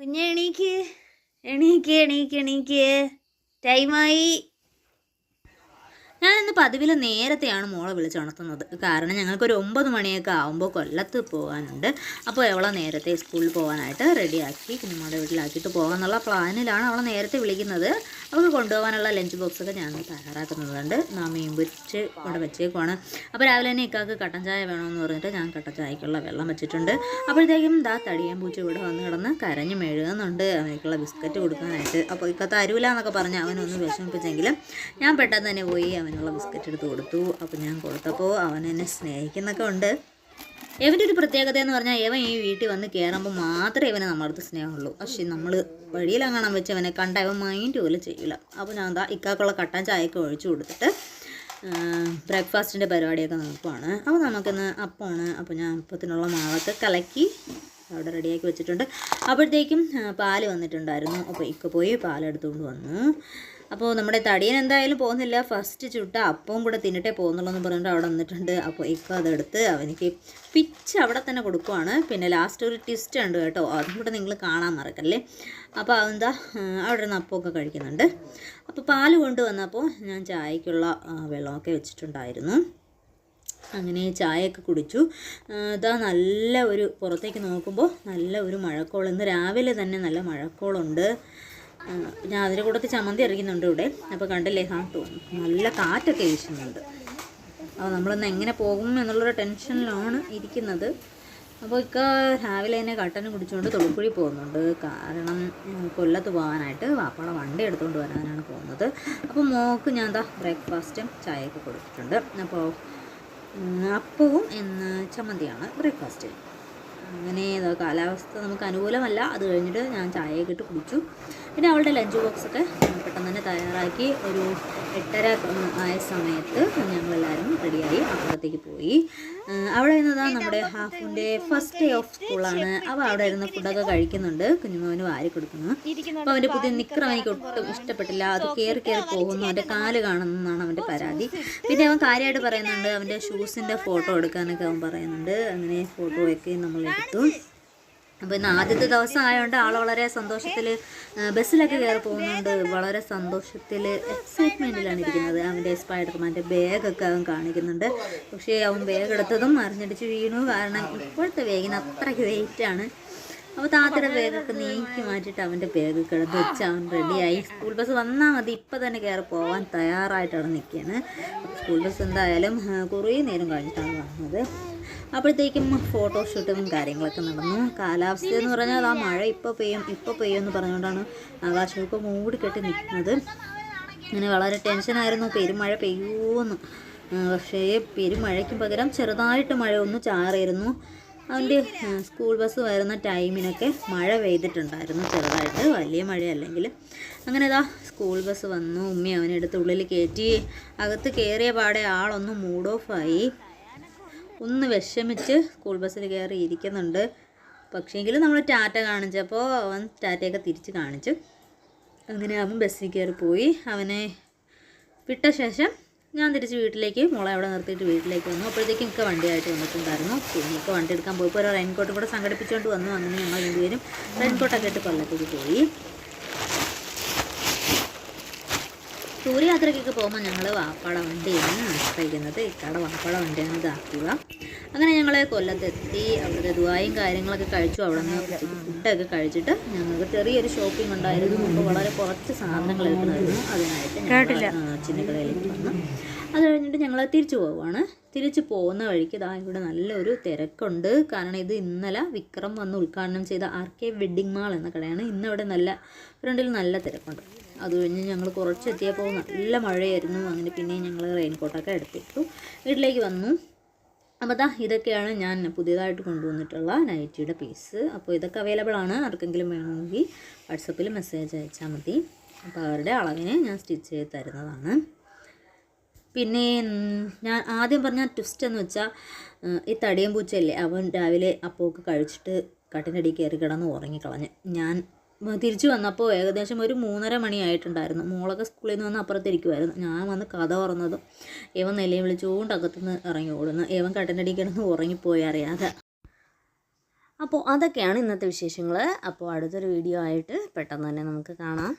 കുഞ്ഞെ എണീക്ക്. എണീക്ക് എണീക്ക് എണീക്ക്. ടൈമായി ഞാൻ ഇന്ന് പതിവിൽ നേരത്തെയാണ് മോളെ വിളിച്ചുണർത്തുന്നത് കാരണം ഞങ്ങൾക്കൊരു ഒമ്പത് മണിയൊക്കെ ആകുമ്പോൾ കൊല്ലത്ത് പോകാനുണ്ട്. അപ്പോൾ അവളെ നേരത്തെ സ്കൂളിൽ പോകാനായിട്ട് റെഡിയാക്കി കുഞ്ഞുമ്മയുടെ വീട്ടിലാക്കിയിട്ട് പോകാമെന്നുള്ള പ്ലാനിലാണ് അവളെ നേരത്തെ വിളിക്കുന്നത്. അവൾക്ക് കൊണ്ടുപോകാനുള്ള ലഞ്ച് ബോക്സൊക്കെ ഞാൻ തയ്യാറാക്കുന്നതുണ്ട് നാ മീൻ പൊരിച്ച് ഇവിടെ വെച്ചേക്കുവാണ്. അപ്പോൾ രാവിലെ തന്നെ ഇക്കാക്ക് കട്ടൻ ചായ വേണമെന്ന് പറഞ്ഞിട്ട് ഞാൻ കട്ടൻ ചായക്കുള്ള വെള്ളം വെച്ചിട്ടുണ്ട്. അപ്പോഴത്തേക്കും ദാ തടിയാൻ പൂച്ച ഇവിടെ വന്ന് കിടന്ന് കരഞ്ഞ് മെഴുകുന്നുണ്ട്. അവനേക്കുള്ള ബിസ്ക്കറ്റ് കൊടുക്കാനായിട്ട്. അപ്പോൾ ഇക്ക തരൂല എന്നൊക്കെ പറഞ്ഞ് അവനൊന്ന് വിഷമിപ്പിച്ചെങ്കിലും ഞാൻ പെട്ടെന്ന് തന്നെ പോയി അവനുള്ള ബിസ്ക്കറ്റ് എടുത്ത് കൊടുത്തു. അപ്പോൾ ഞാൻ കൊടുത്തപ്പോൾ അവൻ എന്നെ സ്നേഹിക്കുന്നൊക്കെ ഉണ്ട്. ഇവന്റെ ഒരു പ്രത്യേകത എന്ന് പറഞ്ഞാൽ ഇവൻ ഈ വീട്ടിൽ വന്ന് കയറുമ്പോൾ മാത്രമേ ഇവനെ അടുത്ത് സ്നേഹമുള്ളൂ. പക്ഷേ നമ്മൾ വഴിയിലങ്ങാണം വെച്ച് അവനെ കണ്ട അവൻ മൈൻഡ് പോലും ചെയ്യില്ല അപ്പോൾ ഞാൻ എന്താ ഇക്കാക്കുള്ള കട്ടൻ ചായയൊക്കെ ഒഴിച്ചു കൊടുത്തിട്ട് ബ്രേക്ക്ഫാസ്റ്റിന്റെ പരിപാടിയൊക്കെ നോക്കുവാണ് അപ്പോൾ നമുക്കിന്ന് അപ്പമാണ്. അപ്പോൾ ഞാൻ അപ്പത്തിനുള്ള മാവൊക്കെ കലക്കി അവിടെ റെഡിയാക്കി വെച്ചിട്ടുണ്ട്. അപ്പോഴത്തേക്കും പാൽ വന്നിട്ടുണ്ടായിരുന്നു. അപ്പോൾ ഇക്ക പോയി പാലെടുത്തുകൊണ്ട് വന്നു. അപ്പോൾ നമ്മുടെ തടിയൻ എന്തായാലും പോകുന്നില്ല. ഫസ്റ്റ് ചുട്ട അപ്പവും കൂടെ തിന്നിട്ടേ പോകുന്നുള്ളൂ എന്ന് പറഞ്ഞിട്ട് അവിടെ വന്നിട്ടുണ്ട് അപ്പോൾ ഇക്ക അതെടുത്ത് അവനിക്ക് പിച്ച് അവിടെ തന്നെ കൊടുക്കുവാണ്. പിന്നെ ലാസ്റ്റ് ഒരു ട്വിസ്റ്റ് ഉണ്ട് കേട്ടോ. അതും കൂടെ നിങ്ങൾ കാണാൻ മറക്കല്ലേ? അപ്പോൾ അതെന്താ? അവിടെ നിന്ന് അപ്പമൊക്കെ കഴിക്കുന്നുണ്ട്. അപ്പോൾ പാൽ കൊണ്ടുവന്നപ്പോൾ ഞാൻ ചായക്കുള്ള വെള്ളമൊക്കെ വെച്ചിട്ടുണ്ടായിരുന്നു. അങ്ങനെ ചായയൊക്കെ കുടിച്ചു. ഇതാ നല്ല ഒരു പുറത്തേക്ക് നോക്കുമ്പോൾ നല്ല ഒരു മഴക്കോൾ. ഇന്ന് രാവിലെ തന്നെ നല്ല മഴക്കോളുണ്ട്. ഞാൻ അതിന്റെ കൂട്ടത്തിൽ ചമ്മന്തി ഇറങ്ങുന്നുണ്ട് ഇവിടെ. അപ്പോൾ കണ്ടില്ലേ ഹാ നല്ല കാറ്റൊക്കെ വീശുന്നുണ്ട്. അപ്പോൾ നമ്മളിന്ന് എങ്ങനെ പോകും എന്നുള്ളൊരു ടെൻഷനിലാണ് ഇരിക്കുന്നത്. അപ്പോൾ ഇക്ക രാവിലെ തന്നെ കട്ടന് കുടിച്ചുകൊണ്ട് തൊളിപ്പുഴി പോകുന്നുണ്ട്. കാരണം കൊല്ലത്ത് പോകാനായിട്ട് വാപ്പാടെ വണ്ടി എടുത്തുകൊണ്ട് വരാനാണ് പോകുന്നത്. അപ്പോൾ മോക്ക് ഞാൻ എന്താ ബ്രേക്ക്ഫാസ്റ്റും ചായയൊക്കെ കൊടുത്തിട്ടുണ്ട്. അപ്പോൾ അപ്പവും ഇന്ന് ചമ്മന്തിയാണ് ബ്രേക്ക്ഫാസ്റ്റ് അങ്ങനെ കാലാവസ്ഥ നമുക്ക് അനുകൂലമല്ല. അത് കഴിഞ്ഞിട്ട് ഞാൻ ചായയൊക്കെ ഇട്ട് കുടിച്ചു. പിന്നെ അവളുടെ ലഞ്ച് ബോക്സൊക്കെ പെട്ടെന്ന് തന്നെ തയ്യാറാക്കി ഒരു എട്ടര ആയ സമയത്ത് ഞങ്ങളെല്ലാവരും റെഡിയായി അപ്പുറത്തേക്ക് പോയി. അവിടെ നിന്നതാ നമ്മുടെ ഹാഫിന്റെ ഫസ്റ്റ് ഡേ ഓഫ് സ്കൂളാണ്. അവൾ അവിടെ ഇരുന്ന് ഫുഡൊക്കെ കഴിക്കുന്നുണ്ട്. കുഞ്ഞുമോന് വാരി കൊടുക്കുന്നു. അപ്പോൾ അവന്റെ പുതിയ നിക്കർ എനിക്ക് ഒട്ടും ഇഷ്ടപ്പെട്ടില്ല. അത് കയറി കയറി പോകുന്നു. അവന്റെ കാൽ കാണുന്നതാണ് അവന്റെ പരാതി. പിന്നെ അവൻ കാര്യമായിട്ട് പറയുന്നുണ്ട്. അവന്റെ ഷൂസിന്റെ ഫോട്ടോ എടുക്കാനൊക്കെ അവൻ പറയുന്നുണ്ട്. അങ്ങനെ ഫോട്ടോ വയ്ക്കുകയും നമ്മൾ എടുത്തു അപ്പോൾ ഇന്ന് ആദ്യത്തെ ദിവസം ആയതുകൊണ്ട് ആൾ വളരെ സന്തോഷത്തിൽ ബസ്സിലൊക്കെ കയറി പോകുന്നുണ്ട്. വളരെ സന്തോഷത്തിൽ എക്സൈറ്റ്മെന്റിലാണ് ഇരിക്കുന്നത്. അവന്റെ സ്പൈഡർമാന്റെ ബാഗൊക്കെ അവൻ കാണിക്കുന്നുണ്ട്. പക്ഷേ അവൻ ബാഗ് എടുത്തതും അറിഞ്ഞടിച്ച് വീണു കാരണം ഇപ്പോഴത്തെ ബാഗിന് അത്രയ്ക്ക് വെയിറ്റാണ് അപ്പോൾ താത്തയുടെ ബാഗൊക്കെ നീക്കി മാറ്റിയിട്ട് അവന്റെ ബാഗ് കിടന്ന് വെച്ച് അവൻ റെഡിയായി സ്കൂൾ ബസ് വന്നാൽ മതി. ഇപ്പം തന്നെ കയറി പോകാൻ തയ്യാറായിട്ടാണ് നിൽക്കുകയാണ് സ്കൂൾ ബസ് എന്തായാലും കുറേ നേരം കഴിഞ്ഞിട്ടാണ് വന്നത്. അപ്പോഴത്തേക്കും ഫോട്ടോഷൂട്ടും കാര്യങ്ങളൊക്കെ നടന്നു. കാലാവസ്ഥ എന്ന് പറഞ്ഞാൽ ആ മഴ ഇപ്പോൾ പെയ്യും ഇപ്പോൾ പെയ്യും എന്ന് പറഞ്ഞുകൊണ്ടാണ് ആകാശമൊക്കെ മൂടിക്കെട്ടി നിൽക്കുന്നത്. അങ്ങനെ വളരെ ടെൻഷനായിരുന്നു പെരുമഴ പെയ്യൂന്ന്. ആ, പക്ഷേ പെരുമഴയ്ക്ക് പകരം ചെറുതായിട്ട് മഴ ഒന്ന് ചാറിയിരുന്നു. അവന്റെ സ്കൂൾ ബസ് വരുന്ന ടൈമിനൊക്കെ മഴ പെയ്തിട്ടുണ്ടായിരുന്നു. ചെറുതായിട്ട് വലിയ മഴയല്ലെങ്കിൽ. അങ്ങനെ ഇതാ സ്കൂൾ ബസ് വന്നു. ഉമ്മി അവനെടുത്ത് ഉള്ളിൽ കയറ്റി. അകത്ത് കയറിയ പാടെ ആളൊന്ന് മൂഡ് ഓഫായി ഒന്ന് വിഷമിച്ച് സ്കൂൾ ബസ്സിൽ കയറി ഇരിക്കുന്നുണ്ട്. പക്ഷേങ്കിലും നമ്മൾ ടാറ്റ കാണിച്ചപ്പോൾ അവൻ ടാറ്റയൊക്കെ തിരിച്ച് കാണിച്ചു. അങ്ങനെ അവൻ ബസ്സിൽ കയറി പോയി. അവനെ വിട്ട ശേഷം ഞാൻ തിരിച്ച് വീട്ടിലേക്ക് മോളെ അവിടെ നിർത്തിയിട്ട് വീട്ടിലേക്ക് വന്നു. അപ്പോഴത്തേക്കും ഇക്ക വണ്ടിയായിട്ട് വന്നിട്ടുണ്ടായിരുന്നു. പിന്നെ ഇക്ക വണ്ടി എടുക്കാൻ പോയപ്പോൾ ഒരു റെയിൻകോട്ടും കൂടെ സംഘടിപ്പിച്ചുകൊണ്ട് വന്നു. അങ്ങനെ ഞങ്ങൾ രണ്ടുപേരും റെയിൻകോട്ടൊക്കെ ഇട്ട് കൊല്ലത്തേക്ക് പോയി. ദൂരയാത്രയ്ക്കൊക്കെ പോകുമ്പോൾ ഞങ്ങൾ വാപ്പാട വണ്ടിയാണ് ആശ്രയിക്കുന്നത് ഇക്കാടെ വാപ്പാട വണ്ടിയാണ് ഇതാക്കുക. അങ്ങനെ ഞങ്ങൾ കൊല്ലത്തെത്തി. അവിടുത്തെ ദുബായും കാര്യങ്ങളൊക്കെ കഴിച്ചു. അവിടെ നിന്ന് ഫുഡൊക്കെ കഴിച്ചിട്ട് ഞങ്ങൾക്ക് ചെറിയൊരു ഷോപ്പിംഗ് ഉണ്ടായിരുന്നു. നമുക്ക് വളരെ കുറച്ച് സാധനങ്ങൾ എടുക്കണമായിരുന്നു അതിനായിട്ട് ചിന്തകളിലേക്ക് ചിന്നക്കടയിലേക്ക് വന്നു. അത് കഴിഞ്ഞിട്ട് ഞങ്ങൾ തിരിച്ചു പോവുകയാണ്. തിരിച്ചു പോകുന്ന വഴിക്ക് ഇതാ ഇവിടെ നല്ലൊരു തിരക്കുണ്ട്. കാരണം ഇത് ഇന്നലെ വിക്രം വന്ന് ഉദ്ഘാടനം ചെയ്ത ആർ കെ വെഡ്ഡിംഗ് മാൾ എന്ന കടയാണ്. ഇന്നവിടെ നല്ല ഫ്രണ്ടിൽ നല്ല തിരക്കുണ്ട്. അത് കഴിഞ്ഞ് ഞങ്ങൾ കുറച്ചെത്തിയപ്പോൾ നല്ല മഴയായിരുന്നു. അങ്ങനെ പിന്നെ ഞങ്ങൾ റെയിൻകോട്ടൊക്കെ എടുത്തിട്ടു. വീട്ടിലേക്ക് വന്നു. അപ്പോൾ ദാ ഇതൊക്കെയാണ് ഞാൻ പുതിയതായിട്ട് കൊണ്ടുവന്നിട്ടുള്ള നൈറ്റിയുടെ പീസ്. അപ്പോൾ ഇതൊക്കെ അവൈലബിൾ ആണ്. ആർക്കെങ്കിലും വേണമെങ്കിൽ വാട്സപ്പിൽ മെസ്സേജ് അയച്ചാൽ മതി. അപ്പോൾ അവരുടെ അളവിന് ഞാൻ സ്റ്റിച്ച് ചെയ്ത് തരുന്നതാണ്. പിന്നെ ഞാൻ ആദ്യം പറഞ്ഞ ട്വിസ്റ്റ് എന്ന് വെച്ചാൽ ഈ തടിയൻ പൂച്ചയല്ലേ അവൻ രാവിലെ അപ്പമൊക്കെ കഴിച്ചിട്ട് കട്ടിന്റെ അടിയിൽ കയറി കിടന്ന് ഉറങ്ങിക്കളഞ്ഞ്. ഞാൻ തിരിച്ചു വന്നപ്പോൾ ഏകദേശം ഒരു മൂന്നര മണിയായിട്ടുണ്ടായിരുന്നു മോളൊക്കെ സ്കൂളിൽ നിന്ന് വന്ന് അപ്പുറത്തിരിക്കുമായിരുന്നു ഞാൻ വന്ന് കഥ പറഞ്ഞതും ഏവൻ നിലയും വിളിച്ചുകൊണ്ട് അകത്തുനിന്ന് ഇറങ്ങി ഓടുന്നു. ഏവൻ കട്ടനടി കിടന്ന് ഉറങ്ങിപ്പോയി അറിയാതെ. അപ്പോൾ അതൊക്കെയാണ് ഇന്നത്തെ വിശേഷങ്ങൾ അപ്പോൾ അടുത്തൊരു വീഡിയോ ആയിട്ട് പെട്ടെന്ന് തന്നെ നമുക്ക് കാണാം.